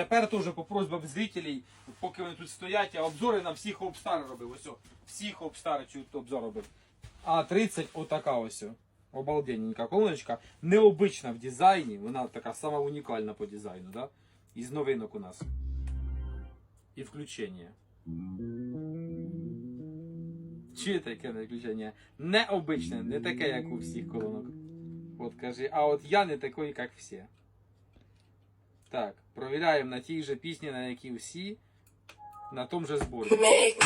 Тепер теж по просьбам зрителей, поки вони тут стоять, я обзори на всіх обстар робив. Ось, всіх обстар обзор робив. А 30 отака ось. Обалденненька колоночка. Необична в дизайні, вона така сама унікальна по дизайну, да? Із новинок у нас. І включення. Чуєте, не включення? Необичне, не таке, як у всіх колонок. От кажи, а от я не такий, як всі. Так, провіряємо на тій же пісні, на якій всі, на тому же зборі. Du mich.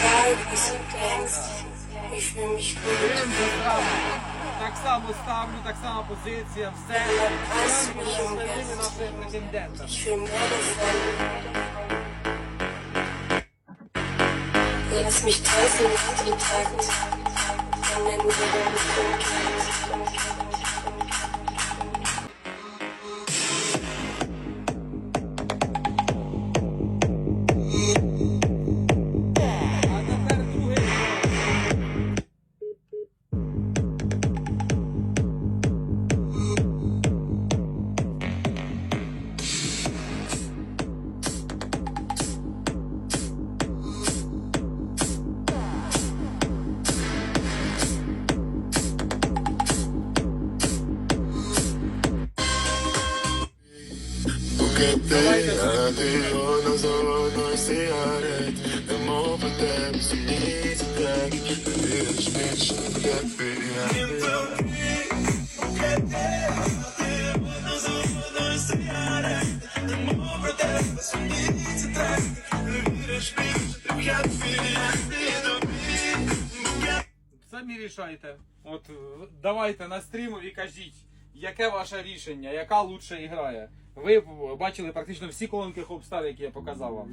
Так само ставлю, так само позиція, все. Основними нашими претендентами. Ich fühl mehr davon. Lass mich tanzen mit dem Porque te adiós zona сигарет Не мов по тебе сумніться так Ти віриш більше, як ти Самі рішайте. От е, давайте на стрімові кажіть, яке ваше рішення, яка лучше грає. Ви бачили практично всі колонки Хопстар, які я показав вам.